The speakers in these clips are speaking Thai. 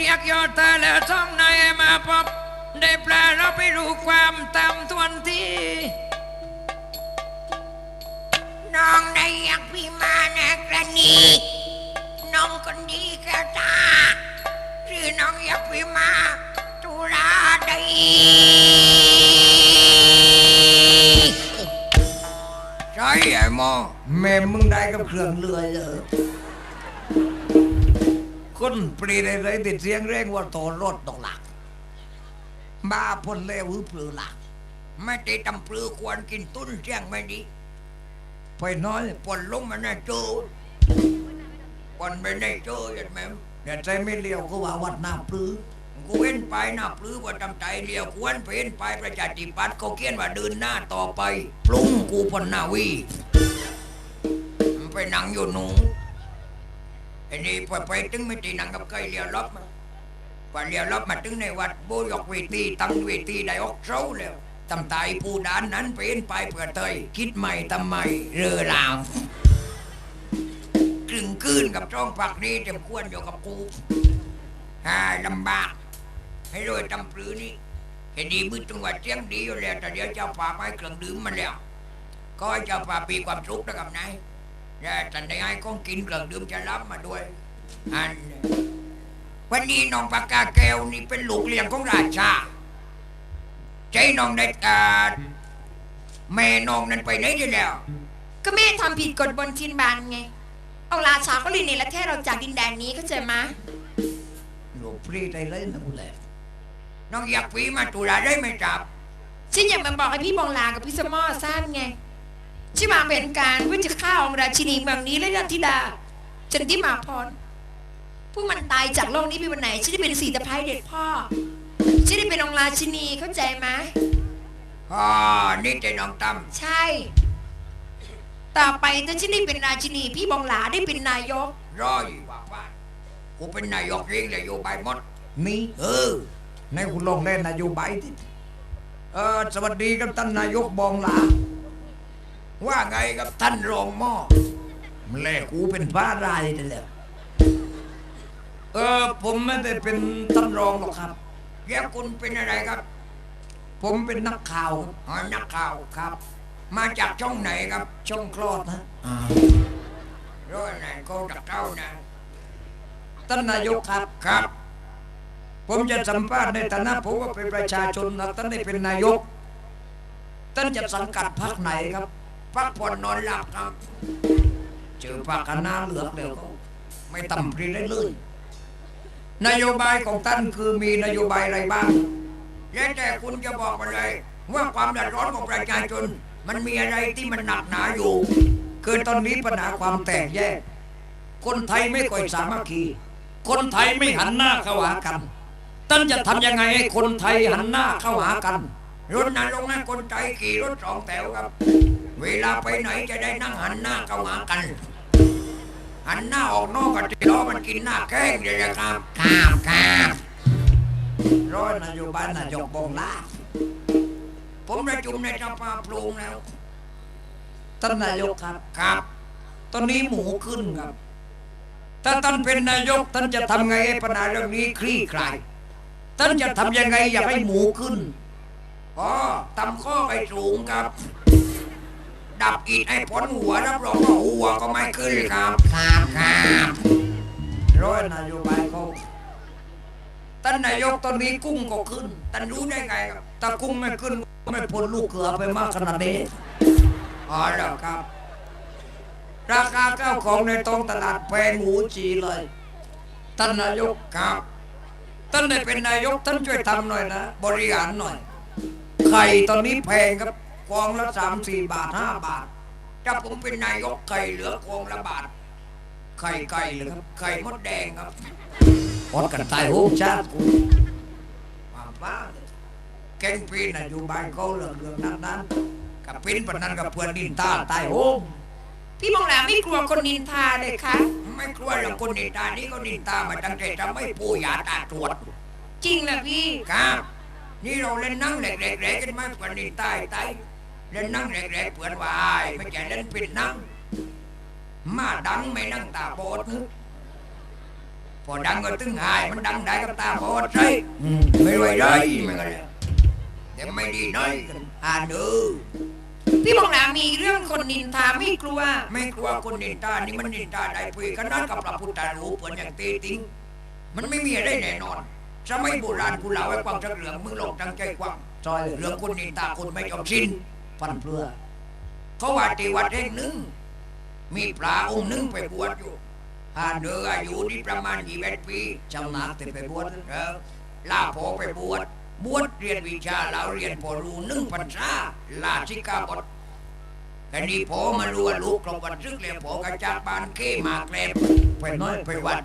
เรียกยอดตาแล้วท่องนายมาพบได้แปลเราไปรู้ความตามทวนทีน้องได้อยากพี่มานะกระนีน้องคนดีแก้วตาหรือน้องอยากพี่มาตุลาใดใช่ไอ้หมอแม่มึงได้กับเครื่องเรือเยอ คนปรีได้เลยติดเสียงเร่งว่าโตรถตกหลักบ้าพ่นเลวหรือปลือหลัก ไม่ได้ตำปลือควรกินตุ้นเสียงไม่ดีไปน้อยปนลงมันน่ะโจปนไปในโจยันแม่มอย่ใจไม่เลี้ยวก็ว่าวัดหน้าปลือกูเห็นไปหน้าปลือว่าตำใจเลี้ยวควรไปเห็นไปประชาธิปัตย์เขาเขียนว่าเดินหน้าต่อไปปรุงกูพนนาวีมันไปนั่งอยู่หนู ไอ้นี่ไปไปถึงไม่ตีนั่งกับใครเลียวลบมาพอเลียวลบมาถึงในวัดโบยกเวทีตั้งเวทีได้ออกเช้าแล้วตำตายผู้ดานนั้นไปเห็นไปเพื่อเตยคิดใหม่ทำไมเรือราวกลึงคืนกับจ้องปักนี้เต็มควรอยู่กับกูหาลำบาก ให้รวยตำปือนี่เห็นดีมือจังหวัดเชียงดีอยู่แล้วแต่เดี๋ยวเจ้าป่าไม้เครื่องดื่มมาแล้ว ก็เจ้าป่าปีความสุขนะครับนาย และท่านได้ให้ของกินเครื่องดื่มจะรับมาด้วยอันวันนี้น้องปากกาแก้วนี่เป็นลูกเลี้ยงของราชาใจน้องได้กาแม่น้องนั้นไปไหนได้แล้ว ก็แม่ทำผิดกฎบนทินบานไง เอาราชาก็ลินในประเทศเราจากดินแดนนี้เข้าใจไหมหลวงปรีได้เลยนะกูแหละน้องอยากปีมาตุลาได้ไหมจับฉันอยากมาบอกให้พี่บองลากับพี่สมอทราบไง ชิวางแผนการเพื่อจะฆ่าองค์ราชินีเมืองนี้และราธิดาจันทิมาพรพวกมันตายจากโลกนี้ไปวันไหนฉันได้เป็นสีตะไพายเด็ดพ่อฉันได้เป็นองค์ราชินีเข้าใจไหมอ๋อนี่แต่น้องตั้มใช่ ต่อไปถ้าฉันได้เป็นราชินี พี่บองหลาได้เป็นนายกร้อยว่าว่ากูเป็นนายกเองเลยอยู่ใบหมดนี่เออในคุณลองเล่นนโยบายที่เออสวัสดีครับท่านนายกบองหลา ว่าไงกับท่านรองหม้อแล่กูเป็นบ้ารายนี่แหละเออ ผมไม่ได้เป็นท่านรองหรอกครับแล้วคุณเป็นอะไรครับ ผมเป็นนักข่าวครับอ๋อนักข่าวครับ มาจากช่องไหนครับ ช่องคลอดนะร้อยไหนก็จากเท่านะท่านนายกครับครับ ผมจะสัมภาษณ์ในฐานะผมว่าเป็นประชาชนนะท่านได้เป็นนายกท่านจะสังกัดพรรคไหนครับ พักผ่อนนอนหลับครับเจอพรรคคณะเหลือกแล้วก็ไม่ต่ำรีได้เลยนโยบายของท่านคือมีนโยบายอะไรบ้างแล้วแต่คุณจะบอกมาเลยว่าความเดือดร้อนของประชาชนมันมีอะไรที่มันหนักหนาอยู่คือตอนนี้ปัญหาความแตกแยก คนไทยไม่ค่อยสามัคคี คนไทยไม่หันหน้าเข้าหากันท่านจะทำยังไงให้คนไทยหันหน้าเข้าหากันรถนั้นลงให้คนไทยขี่รถสองแถวครับ เวลาไปไหนจะได้นั่งหันหน้าเข้าหากัน หันหน้าออกนอกกันที่ล้อมันกินหน้าแข้งเลยนะครับครับครับร้อยนโยบายนายกบองลาผมประชุมในสภาปรุงแล้วท่านนายกครับครับ ตอนนี้หมูขึ้นครับ ถ้าท่านเป็นนายกท่านจะทำไงให้ปัญหาเรื่องนี้คลี่คลาย ท่านจะทำยังไงอยากให้หมูขึ้นอ๋อตำข้อไปสูงครับ ดับอีดให้พ้นหัวรับรองว่าหัวก็ไม่ขึ้นครับครับครับร้อยนโยบายเขาท่านนายกตอนนี้กุ้งก็ขึ้นท่านรู้ได้ไงครับถ้ากุ้งไม่ขึ้นไม่พ้นลูกเกลือไปมากขนาดนี้อ๋อเหรอครับ ราคาข้าวของในท้องตลาดแพงหูจีเลยท่านนายกครับท่านได้เป็นนายกท่านช่วยทำหน่อยนะ บริหารหน่อยไข่ตอนนี้แพงครับ กองละสามสี่บาทห้าบาท ถ้าผมเป็นนายกไข่เหลือกองละบาท ไข่ไก่เลยครับไข่มดแดงครับอดกันตายโหงชาติกูความบ้าเลยแกงปีนอยู่บ้านเขาเรื่องเรื่องนั้นนั้นกับปิ้นปนนั้นกับเพื่อนดินตาตายโหงพี่บองหลาไม่กลัวคนนินทาเลยคะไม่กลัวหรอกคนนินตานี่ก็นินตามาตั้งแต่จะไม่ปูยาตาตรวจจริงเหรอพี่ครับ นี่เราเล่นนั่งแหลกๆๆกันไหมเพื่อนนินตายตาย เล่นนั่งแหลกๆเพื่อนวายไม่ใช่เล่นปิดนั่ง มาดังไม่นั่งตาโบดนึกพอดังก็ตึงหายมันดังได้กับตาบอดใช่อืมไม่รวยได้มันก็เลยแต่ไม่ดีน้อยกันอ่านดูพี่บองหลามีเรื่องคนนินทาไม่กลัว ไม่กลัวคนนินตานี่มันนินตาได้ปุยกันนั่นกับพระพุทธรูปเหมือนอย่างเตติงมันไม่มีอะไรแน่นอนสมัยโบราณกูเล่าให้ความจักเหลืองมึงหลอกจังใจกว้างจอยเรื่องคนนินตาคนไม่ยอมสิ้น ปันเพื่อ เขาว่าที่วัดแห่งหนึ่ง มีพระองค์หนึ่งไปบวชอยู่อ่านเดืออายุนี่ประมาณยี่สิบปีจำนักแต่ไปบวชเออลาพอไปบวชบวชเรียนวิชาแล้วเรียนพอรู้หนึ่งพรรษาลาชิกาบทแต่นี่พอมารู้ว่าลูกกลงวันซึกเลยพอกระจากบ้านเก้มาแกลบไปน้อยไปวัด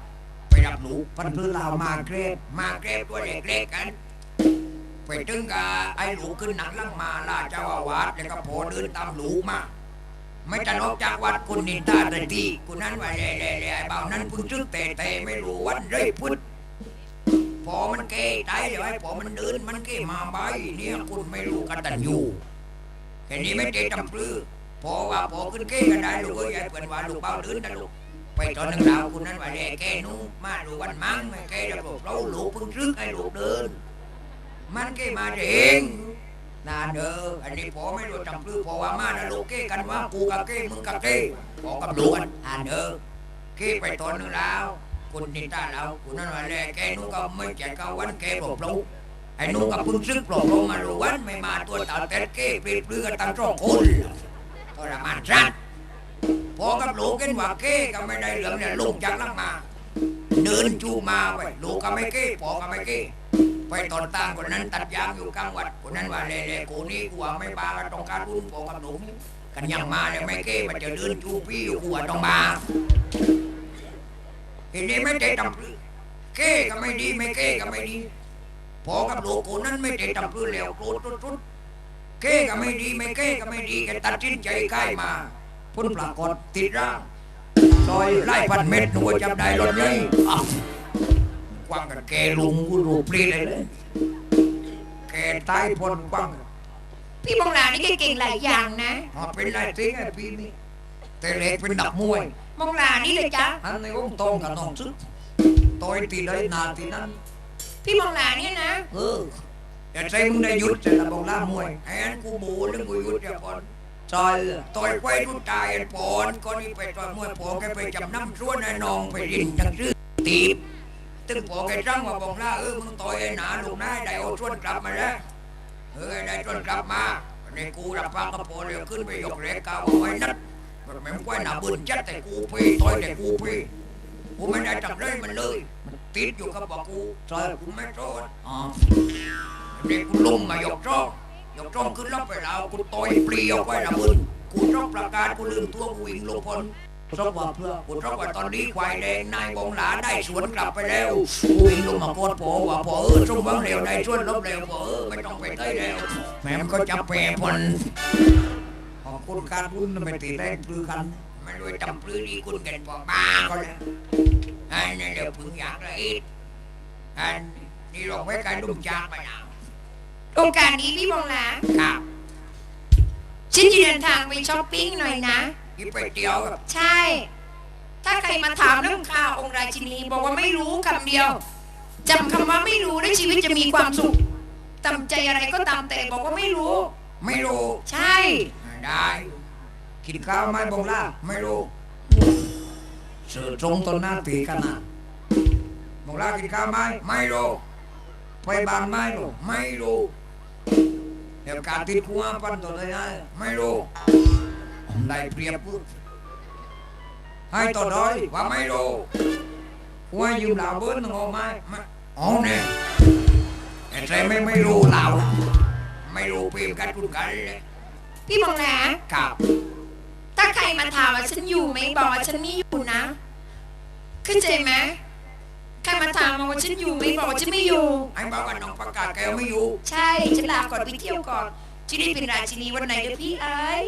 ไปรับลูกปันเพื่อลาวมาเกรดมาแกลบตัวเล็กๆกัน ไปถึงกับไอ้หลูขึ้นหนังลังมาลาเจ้าอาวาสแล้วก็พอเดินตามหลูมาไม่จะนอกจากวัดคุณนินตาแต่ที่คุณนั้นว่าแล่แล่แล่เบานั้นพึ่งซึกแต่แต่ไม่รู้วันไรพุทธพอมันเกยตายเลยไอ้พอมันเดินมันเกยมาใบเนี่ยคุณไม่รู้กันตันอยู่แค่นี้ไม่เจจำปลือพอว่าพอขึ้นเกยกันได้ลูกเอ้ยไอ้เพื่อนว่าลูกเบาเดินนะลูกไปตอนหนึ่งดาวคุณนั้นว่าแล่แกนู้มาลูกวันมั้งไม่แกจะบอกเราลูกพึ่งซึกไอ้ลูกเดิน มันเกยมาเองนาเด้ออันนี้พอไม่รู้จำปลือพอว่ามานะลูกเกยกันว่ากูกับเกยมึงกับเกยพอกับลูกกันอ่านเด้อเกยไปตอนนึงแล้วคุณนิตาเราคุณนั่นว่าแลแกนู้ก็ไม่แจกเขาวันแกปลบลูกไอ้นู้ก็พึ่งซึกปลบลงมาลูกวันไม่มาตัวตาเต็ดเกยเปรีเปลือกตั้งสองคนทรมานสัตว์พอกับลูกกันว่าเกยก็ไม่ได้เหลืองเนี่ยลุงจากลังมาเดินจูมาไปลูกก็ไม่เก้พอก็ไม่เก้ ไปตอนตั้งคนนั้นตัดยางอยู่กลางวัดคนนั้นว่าเล่ๆกูนี่กูว่าไม่บากันต้องการรุ่นพอกับหนุ่มกันยังมาเลยไม่เก้มันจะเดินจูพี่อยู่กูว่าต้องมาเห็นนี้ไม่ได้ตำปลือเก้ก็ไม่ดีไม่เก้ก็ไม่ดีพอกับลูกกูนั้นไม่ได้ตำปลือแล้วโกรธทุดเก้ก็ไม่ดีไม่เก้ก็ไม่ดีแกตัดสินใจใกล้มาพ้นปรากฏติดร่างซอยไล่พันเม็ดหนูจำได้รถใหญ่อ้าว กว้างกับแกลุงกูรูปรีเลยเลยแกตายพ้นกว้างพี่บองหลานี่แกเก่งหลายอย่างนะอ๋อเป็นไรสิงไอ้ปีนี้แต่เล็กเป็นดักมวยบองหลานี่เลยจ้ะอันนี้ผมตรงกับน้องซึกต่อยตีเลยนาทีนั้น พี่บองหลาเนี่ยนะเอออย่าใช้มึงได้หยุดแต่ละบอกล่ามวยไอ้อันกูบูเรื่องกูหยุดอย่าก่อนจอยต่อยไว้ทุกตายไอ้ปอนก็นี่ไปต่อยมวยปอแกไปจำน้ำส่วนไอ้น้องไปรินจังซื้อตีบ ตึงปอแกจังว่าบอกล่าเออมึงต่อยไอ้หนาลูกนายได้เอาส่วนกลับมาแล้วเฮ้ยได้จนกลับมาในกูรับฟังก็พอเร็วขึ้นไปยกเล็กกาวเอาไว้นัดมันแม่งก้อยหนาบึนจัดแต่กูพีต่อยแต่กูพีกูไม่ได้จับเลยมันเลยมันติดอยู่กับบอกกูจอยกูไม่โทษอ๋อเด็กกูลงมมายกจ้องยกจ้องขึ้นรับไปแล้วกูต่อยปลีเอาไว้หนาบึนกูจ้องประกาศกูลืมตัวกูวิ่งลงพล ชอบว่าเพื่อกูจ้องว่าตอนนี้ควายแดงนายบงหลาได้สวนกลับไปแล้วกูวิ่งลงมาโกดพอว่าพอเออสมหวังเร็วได้สวนลบเร็วพอเออไม่ต้องไปเต้ยแล้วแม่มันก็จะแปรพลขอบคุณการบุญไม่ตีแรงปลือกันไม่รู้จำปลื้ดีคุณกันบอกบ้าก็แล้วอันนี้เดี๋ยวพึ่งอยากละอีกอันนี่ลงไว้การดุมจากไปแล้วโอกาสนี้พี่บองหลาครับฉันจะเดินทางไปช้อปปิ้งหน่อยนะ กินไปเดียวกับใช่ ถ้าใครมาถามเรื่องข่าวองค์ราชินีบอกว่าไม่รู้คำเดียวจำคำว่าไม่รู้แล้วชีวิตจะมีความสุขตามใจอะไรก็ตามแต่บอกว่าไม่รู้ ไม่รู้ ใช่ ได้กินข้าวไหมบงล่าไม่รู้เสือตรงต้นหน้าตีกันนะบงล่ากินข้าวไหมไม่รู้ไปบ้านไม่รู้ไม่รู้เดี๋ยวการติดหัวปันตัวเลยนะไม่รู้ ได้เปรียบพูดให้ต่อด้อยว่าไม่รู้หัวยืมเหล่าเบิ้ลงอไหมไม่อ๋อเนี่ยแต่ใจไม่ไม่รู้เหล่าไม่รู้เปรียบกันคุณกันเลยพี่บองหลากับ ถ้าใครมาถามว่าฉันอยู่ไหมบอกว่าฉันไม่อยู่นะเข้าใจไหมใครมาถามมาว่าฉันอยู่ไหมบอกว่าฉันไม่อยู่ไอ้บอกว่าน้องประกาศแกไม่อยู่ ใช่ฉันลาก่อนไปเที่ยวก่อนที่ได้เป็นราชินีวันไหนเดี๋ยวพี่เอ้ย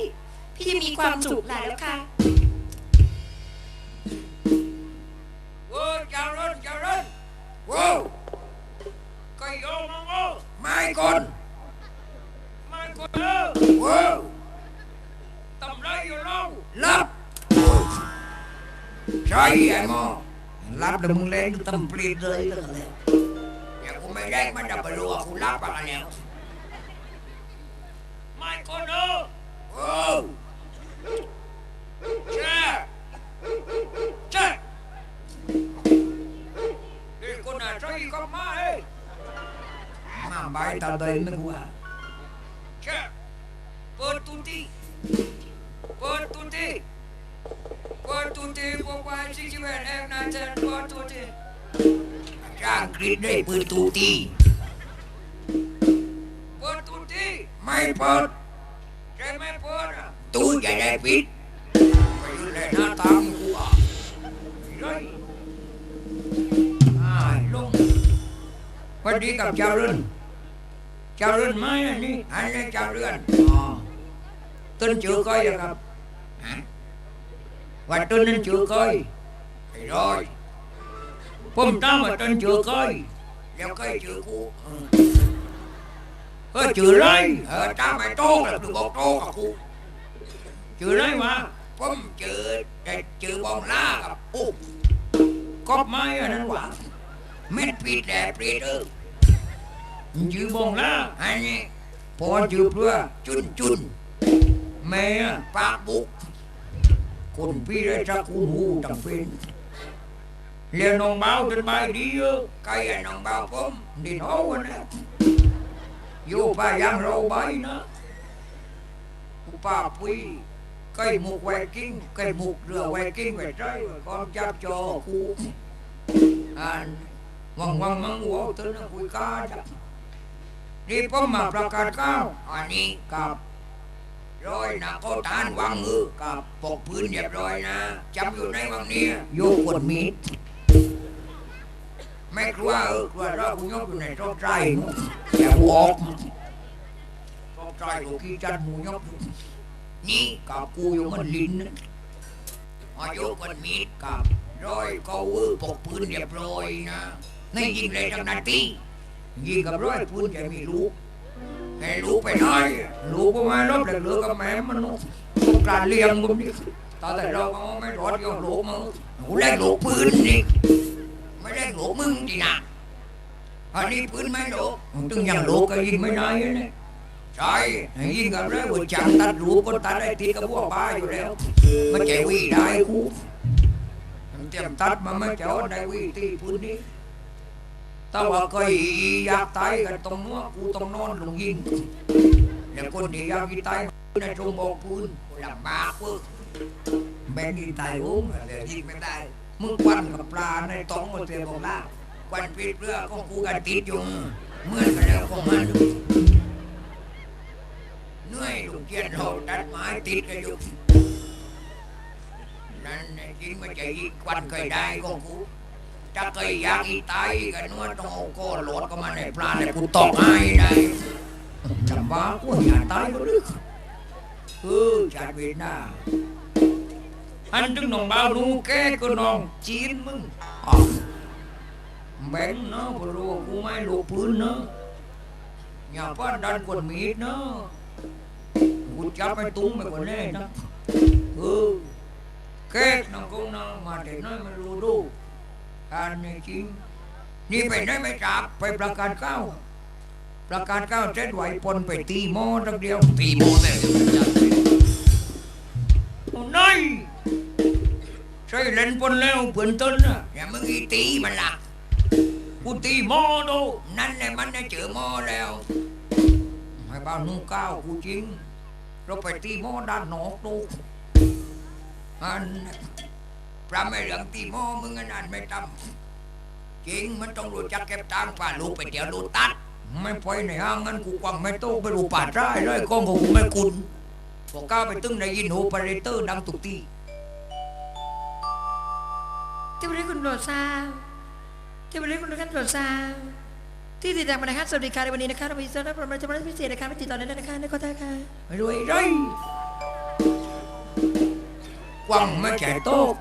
พี่จะมีความสุขหลายแล้วค่ะโว้ยเจ้ารุ่นเจ้ารุ่นโว้ยก็โยมโว้ยไม่ก่อนไม่ก่อนเออโว้ยทำไรอยู่เล่าลับใช่ไอ้หมอลรับแล้วมึงแรงตำปลีดเลยแล้วกันแล้วเดี๋ยวกูไม่แดงมันจะไปรู้ว่ากูรับปากกันแล้วไม่คนเออโอ้เจ้าเจ๊เด็กคนไหนใช่ก็มาเอ้ยมาใบตาเดินนึกว่าเจ้าเปิดตุ้ตีเปิดตุ้ตีเเวตเองนะเจนเปิดตุ้ตีจ้างกรีดด้วยปืนตูตีเปิดตุ้ตีไม่เปิดใช่ไม่เปิดอะตู้จะได้ปิดไปอยู่ในหน้าตางกูอะเฮ้ยอ้ายลุงสวัสดีกับเจ้ารุ่นเจ้ารุ่นไหมอันนี้อันนี้เจ้าเรือนอ๋อต้นจือก้อยอะครับฮะว่าต้นนั้นจือก้อยไอ้ร้อยผมตามว่าต้นจือก้อยแล้วก็เจอกูก็จือไรเออตามไม่โตแล้วดูบอกโตกับกูจือไรวะ ผมเจอแต่เจอบองล่ากับปุ๊บกอบไม้อันนั้นวะเม็ดปีแต่ปรีดเออจือบองล่าอันนี้พอจือเพื่อจุนจุนแม่ปากบุกคนพี่ได้จักกูหูตังเป็นเรียนน้องเบาจนใบดีเยอะไก่น้องเบาผมดินเอาวันะอยู่ป่ายังเราใบนะกูป้าปุ้ ยไก่หมูกไวกิ้งไก่หมูกเรือไวกิ้งไวใจก่อนจับจอกูอันวังวังมังหัวเธอนะคุยกาจับนี่ผมมาประกาศก้าวอันนี้กับร้อยนะก็ทานวางมือกับปกพื้นเรียบร้อยนะจำอยู่ในวังนี้โยกดมีดไม่กลัวเออกลัวเราคุณยกอยู่ในต้นไทรอย่าออกต้องใจลูกขี้จันหมูยก นี่กับกูอยู่มันลินนะอายุคนมีดกับร้อยก็วือปกพื้นเรียบร้อยนะในยิงเลยจังนาทียิงกับร้อยพูนจะมีลูกให้รู้ไปหน่อยลูกก็ไม่รบเหลือเหลือกับแม่มันนุกต้องการเลี้ยงผมนี่ตาแต่เราไม่รอดยกลูกมึงกูเล่นหลูกปืนนี่ไม่เล่นหลูกมึงจีนะอันนี้ปืนไม่หลูกตึงย่างลูกก็ยิงไม่ได้เนี่ย ใช่ยิงกับร้อยหัวจังตัดลูกก็ตัดได้ทีกับพวกบ้าอยู่แล้ว มันใจวีได้ได้กูกูเตรียมตัดมาไม่เจ้าได้วิธีพื้นนี้แต่ว่าก็อยากตายกันตรงนู้นกูต้องนอนลงยิงแล้วคนที่อยากตายในตรงบอกพื้นลำบากเว้ยแบ่งกินตายโอ้งเดี๋ยวยิงไม่ได้มึงควันกับปลาในต้องมาเสียบอกล่าควันปิดเรือของกูกันติดอยู่เมื่อนกันแล้วของมัน เหนื่อยลูกเกียนเราตัดไม้ติดกันอยู่นั่นจริงมันจะยิงควันเคยได้ของกูถ้าเคยอยากอีตายกันนวดต้องเอาก้โหลดก็มาในปลาในกูตอกให้ได้จำบ้ากูอยากตายก็ลึกเออจัดเวน้าอันถึงน้องบ่าวนูแกก็น้องจีนมึงแบงเนาะพราะรู้กูไม่ลูกพื้นเนาะอย่าป้านดันกวนมีดเนาะ จับไปตุ้งไปกว่าแน่นะเออแกน้องกูน้องมาแต่น้อยไม่รู้ดูอันนี้จริง นี่ไปได้ไหมจับไปประกาศเก้า ประกาศเก้าเจ็ดไหวปนไปตีหมอทักเดียว ตีโมเลยจับโอ้นายใช่เล่นปนแล้วเพื่อนต้นน่ะอย่ามึงอีตีมันละกูตีหมอดูนั่นแหละมันได้เจอหมอแล้วให้บ้านนุ่งก้าวกูจริง เราไปตีหมด้านนอกดูอันพระไม่เหลืองตีหมมึงอันนั้นไม่ทำจริงมันต้องรู้จักเก็บตังค์ป่าลูกไปเดี๋ยวดูตัด ไม่ไปในห้างงั้นกูกวังไม่โตไปรูป่าได้เลยกองของกูไม่กุนพอก้าไปตึ้งในยินโอเปอเรเตอร์ดังตุกตีเที่บริคุณโปรดทราบที่บริคุณกันโปรดทราบ ที่ติดตามมานะคะสวัสดีค่ะในวันนี้นะคะเรามีสาระประมาณจะมาพิเศษนะคะไปติดต่อได้เลยนะคะในข้อท้าค่ะไม่รู้ไอ้ไรกวังไม่แก่โตก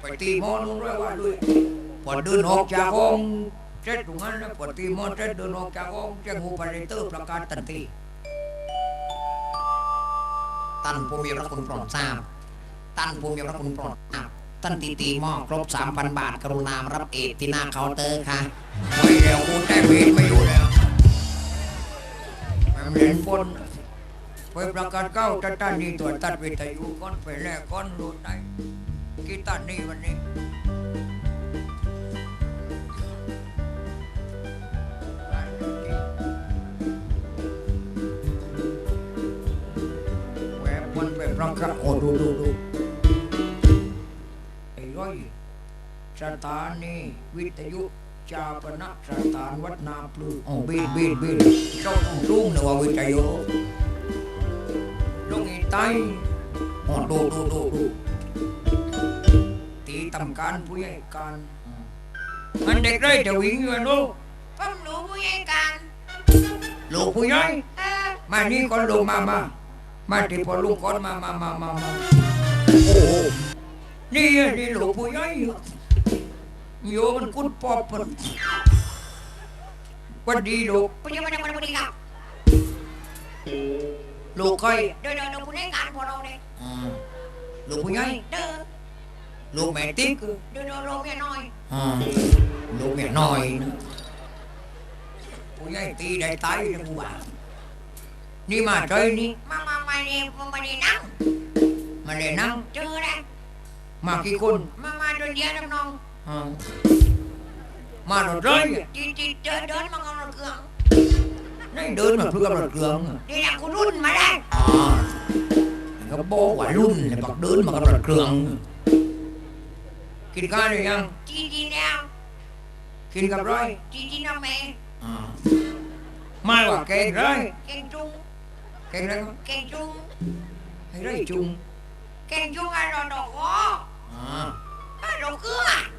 ไปตีหมอนุ่งด้วยว่าด้วยพอเดินออกจากห้องเจ็ดตรงนั้นนะพอตีหมอเจ็ดเดินออกจากห้องแจ้งโอเปอเรเตอร์ประกาศทันทีตันผู้มีพระคุณโปรดทราบตันผู้มีพระคุณโปรดทราบ ท่านตีตีหม้อครบสามพันบาทกรุณามรับเอทที่หน้าเคาน์เตอร์ค่ะไม่เดียวกูได้เบรไม่อยู่แล้วมันเล่นปนไปประกาศเก้าตัดตันนี่ตัวตัดวิทยุก้อนไปแลกก้อนรูดได้กีตาร์นี่วันนี้แหวกมันไปประกาศโอ้ดูดูดู ถานีวิทยุชาปนสถานวัดนาปลืออ๋อบีดบีดบีดเจ้าต้องรุ่งนะว่าวิทยุลุงอีไตอ๋อดูดูดูดูตีทำการผู้ใหญ่การอันเด็กเลยจะวิ่งอยู่อะลูกผมรู้ผู้ใหญ่การลูกผู้ใหญ่เออมานี่ก่อนลูกมามามาที่พอลุงก่อนมามามามามาโอ้โหนี่อะนี่ลูกผู้ใหญ่อะ โยมันกุดปอบมันวันดีลูกผู้ใหญ่มาจากวันนี้ครับลูกใครเดี๋ยวเดี๋ยวเดี๋ยวผู้ใหญ่การพอเราเนี่ยอ่าลูกผู้ใหญ่เด้อลูกแม่ติ๊กเดี๋ยวเดี๋ยวเราเมียน้อยอ่าลูกแม่น้อยนะผู้ใหญ่ตีได้ตายนะกูว่านี่มาใจนี่มามามาเนี่ยมามาเนี่ยนั่งมาเลยนั่งเจอแล้วมากี่คนมามาโดนเดียวน้อง อ่ามาหนดเลยๆจีจีเดินเดินมาเอารถเครื่องนี่เดินมาเพื่อรถเครื่องเดี๋ยวกูรุ่นมาได้อ่าก็บอกว่ารุ่นเลยบอ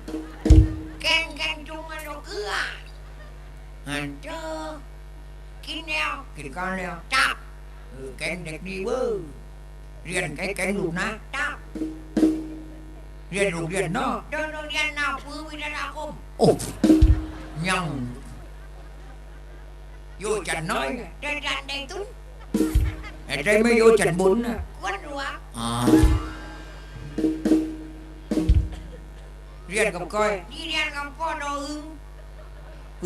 กเดินมากับรถเครื่องกินข้าวหรือยังจีจีแล้วกินกับร้อยจีจีน้ำแม่อ่าไม่ว่าแกงไรแกงจุงแกงไรวะแกงจุงให้ไรจุงแกงจุงอะไรดอกอ๋ออ่าอะไรดอกเกลือแกงแกงจุงอะไรดอกเกลืออันเจอกินแล้วกินข้าวแล้วจับเออแกงเด็กนี่เว้ยเรียนแกงแกงลูกนะจับเรียนโรงเรียนเนาะเดินโรงเรียนนาพื้นวิทยาคมโอ้ยังอยู่จันน้อยเดินดันเดินตุ้นไอ้ใจไม่อยู่จันบุญนะกวนหัวอ่าเรียนกับก้อ ยดีเรียนกับพ่อดออึง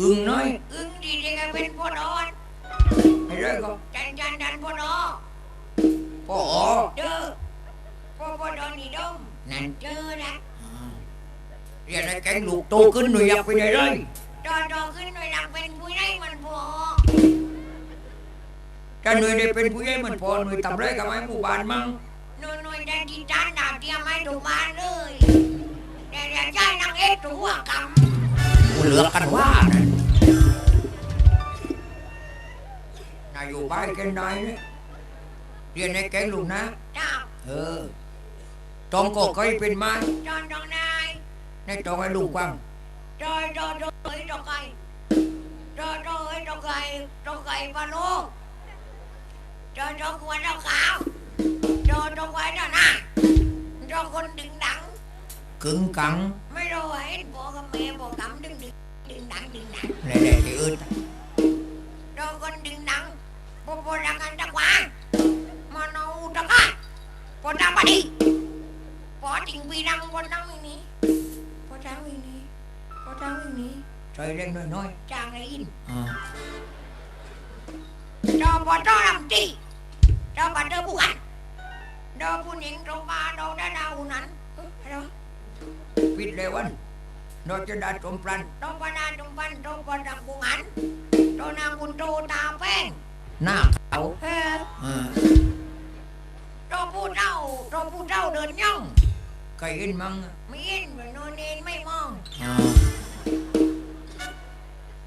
อึงน้อยอึงดีเรียนกับเป็นพ่อดอนไอ้เรื่องก็จันจันดันพ่อดอพ่ออ๋อเด้อพ่อพ่อดอนนี่ดมนั่นเจอนะเรียนไอ้แเอกตัวกำกูเหลือกันว่านั่นนายอยู่บ้านกันไหนเนี่ยเรียนไอ้แกงลูกนะจับเออตองก็เคยเป็นไม้จอนดองนายในตองไอ้ลูกกวางจอยจอยจอยจอยไก่จอยจอยจอยไก่จอยไก่ปลาโลจอยจอยกวนจอยขาวจอยจอยไว้ด้านหน้าจอยคนดึงดังกึ่งกัง ดึงดัง lại để thì ơn จอยคนดึงดังพอพอดังกันจังหวะมาเอาจังหวะพอดังมาดิพอจริงปีดังพอดังวิ่งหนี้พอดังวิ่งหนี้พอดังวิ่งหนี้ trời lên nói nói จางไอ้อิน à. ดอกบัวดอกลำตีดอกบัวเดอผู้กั นดอกผู้หญิงดอกบาดอกดาดาวนั้นเอ้ยอะไรวะ biết leo anh nó cho đã trộm plan ดอกบัวดาจุมพันดอกบัวดังผู้กันดอกนางบุญโตตาแป้ง na cậu เฮ้ย à. ดอกผู้เจ้าดอกผู้เจ้าเดินย่อง cây in măng ไม่เห็นเหมือนโนนเนนไม่มอง à.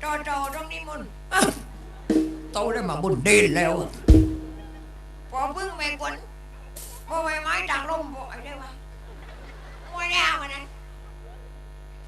จอจอตรงนี้มุน tôi đấy mà buồn đền leo พอพึ่งไปกวนพอใบไม้จากลมพอไอ้ได้วะมวยแล้วมันนั้น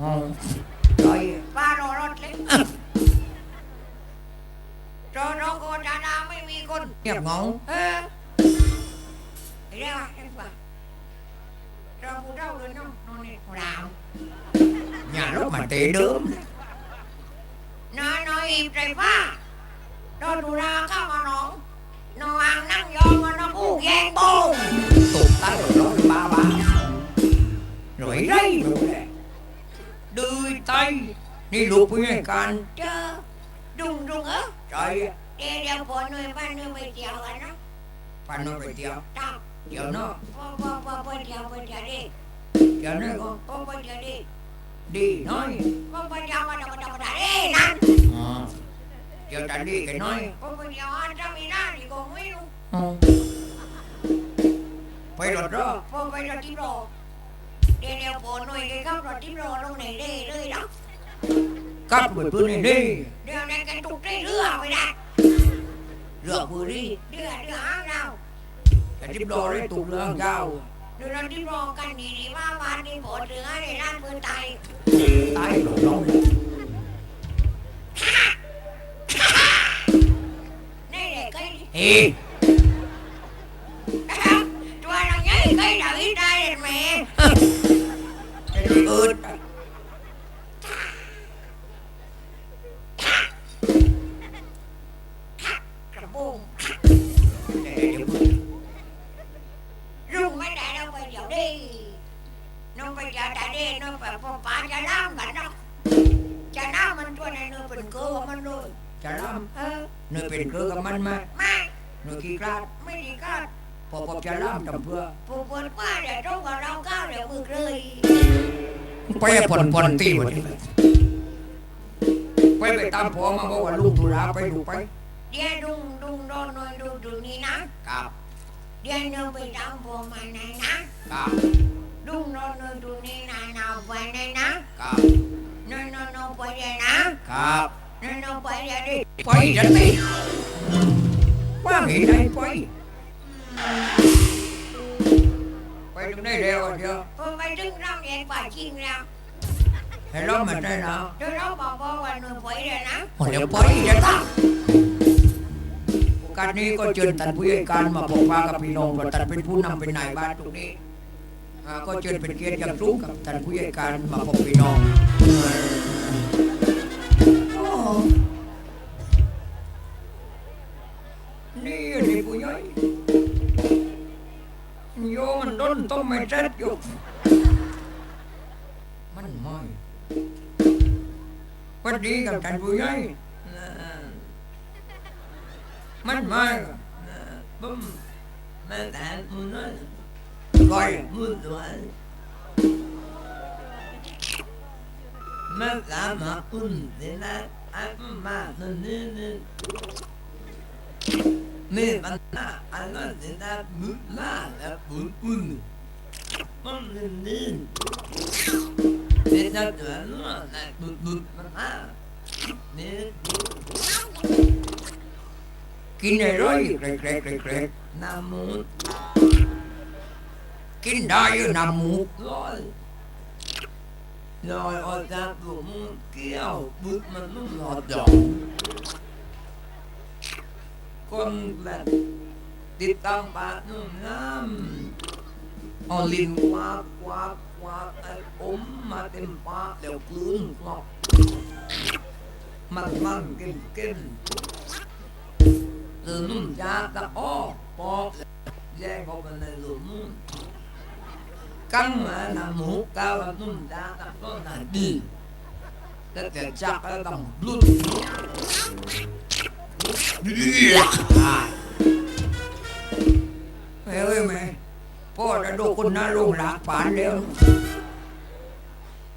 วไปเดี๋ยวนี้ em prít tụi nói ทีนี้ก็ดังโลด để em prít rồi là phải bơi เออเราเรือไปไม่ใช่โจโลเรือไปนะ ừ เราเรือไปไปเราดิ่ง ไปดาวพวเวนจำนอ๋อใช่ำป้ารอรถเลยรอรอโกดาดาไม่มีคนเงียบเหงาเออเรียกว่าเรียกว่าเราพูดเล่าเลยน้องนอนนี่ราว nhà lúc mà tệ đớm น้อยน้อยอีใจผ้าโดนดูราเข้ามาน้องนองอ่างนั่งยองมาน้องอู้แยงโบง tụt tay rồi đó ba ba rồi đây rồi nè đưa tay đi lục với ngày can เจอดุงดุงเออ trời เดี๋ยวเดี๋ยวพอหน่วยบ้านหน่วยไปเที่ยวกันนะ phải nói về tiệm จ้า giờ nó พอพอพอไปเที่ยวไปเที่ยวดิ giờ nó con พอไปเที่ยวดิ đi nói พอไปเที่ยวมาธรรมดาธรรมดาดินั่น à. giờ ta đi cái nói พอไปเที่ยวอันจะมีหน้าที่โกงไม่รู้ phải rồi đó พอไปรถที่รอเดี๋ยวเดี๋ยวพอหน่วยแกเข้ารถที่รอ ลงไหนได้เลยนะ cắt về bữa này đi เดี๋ยวนั้นแกตุกได้เรือไปได้ rửa vừa đi เรือเรือหางเรา cái tiếp đó đấy tụt lên cao เดี๋ยวเราที่รอกันดีดีว่าวันนี้ปวดเรือในร่างมื อไต tay rồi đó นี่เด็กไอ้ ê ตัวเราใหญ่ไอ้ดาวิดได้แม่ cái gì ướt กระบุงลุงไม่ได้เราไปเดี๋ยวดิน้องไปจะได้ดิน้องไปพอป้าจะน้ำกันเนาะจะน้ำมันตัวนเนื้อเป็นเกลือมันเลย chả lắm เออ nơi bên cơ cầm ăn mà ไม่ nơi kia cát ไม่ดีก็ พอพอจะล่ามจำเพื่อปวดว่าเดี๋ยวตรงกับเราก้าวเดี๋ยวมือเลยไปผ่อนผ่อนตีวันนี้ไปไปตามผัวมาบอกว่าลูกธุระไปดูไป เดี๋ยวดุงดุงโดนหน่อยดูดูนี่นะครับเดี๋ยวเนื้ไปตามผัวมาไหนนะครับดุงโดนหน่อยดูนี่นะนาไปไหนนะครับนอนนอนนอนไปเดี๋ยวนะครับนอนนอนไปเดี๋ยวดิไปจะตีว่าไงได้ไป ไปตรงนี้เร็วเดียวพอไปถึงเราเนี่ยกว่าจริงแล้วให้ล้อมมันได้นะเดี๋ยวเราบอกว่าวันหน่อยไปเดี๋ยวนะเดี๋ยวไปจะตั้งโอกาสนี้ก็เชิญท่านผู้ใหญ่การมาพบปะกับพี่น้องเพราะท่านเป็นผู้นำเป็นนายบ้านตรงนี้อ่าก็เชิญเป็นเกียรติอย่างสูงกับท่านผู้ใหญ่การมาพบพี่น้องโอ้นี่นี่ผู้ใหญ่ โยมันโดนต้มไม่เสร็จอยู่มันไม่หวันดีกับท่านผู้ใหญ่ มันไม่บึ้มมันแต่มันนั่นก้อยมือตัวมันสามารถอุ่นได้นะ อันมาหนึ่งนึงนึงมีมันน่าอันนั้นได้นะมือมาแล้วอุ่นอุ่นมันนึงนึงเด็กจะเกิดมาแล้วบุดบุดมันมาเนี่ยกินได้เลยเกรกเกรกเกรกเกรกน้ำมูกกินได้อยู่น้ำมูกลอยลออกจากตัวมูกเกี่ยวบุดมันนุ่มหลอดหยองคนแบบติดตั้งปากนุ่มน้ำเอาลิ้นควักควักควักไอ้อมมาเต็มปากแล้วกลืนกรอกมันมัน เอ้ยแม่พ่อจะดูคุณนะลุงหลักปานเดียว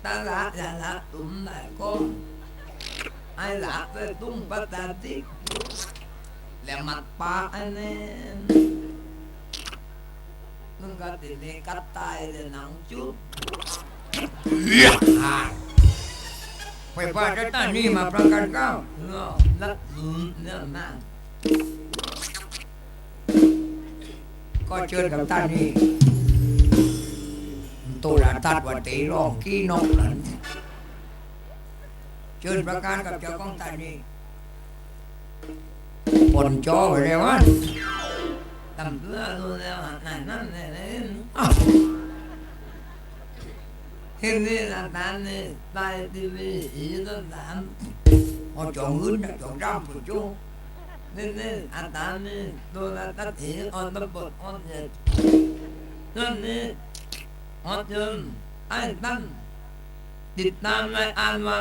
ตาลัะตาลัะตุ้มไหนก็ไอ้หลักจะตุ้มปัตตาติกแล้วมัดปาอันนี้มึงก็ติดในกัดตายเลยนังจุ๊บ ไปป้าจะตั้งนี่มาประกันก้าเนาะลักลืมเนื้อมากก็เชิญกับท่านนี่โตราทัดวันตีร้องกี้นกนั้นเชิญประการกับเจ้าของตานี่ปนจอไปแล้วอะตำเพื่อรู้แล้วนั่นนั่นนี่นี่อ้าวเห็นนี่ลยอ้าว ละตัดเองออนตะบดออนเนี่ยนั่นนี่อดจนไอ้ตั้งติดตามในอ่านมา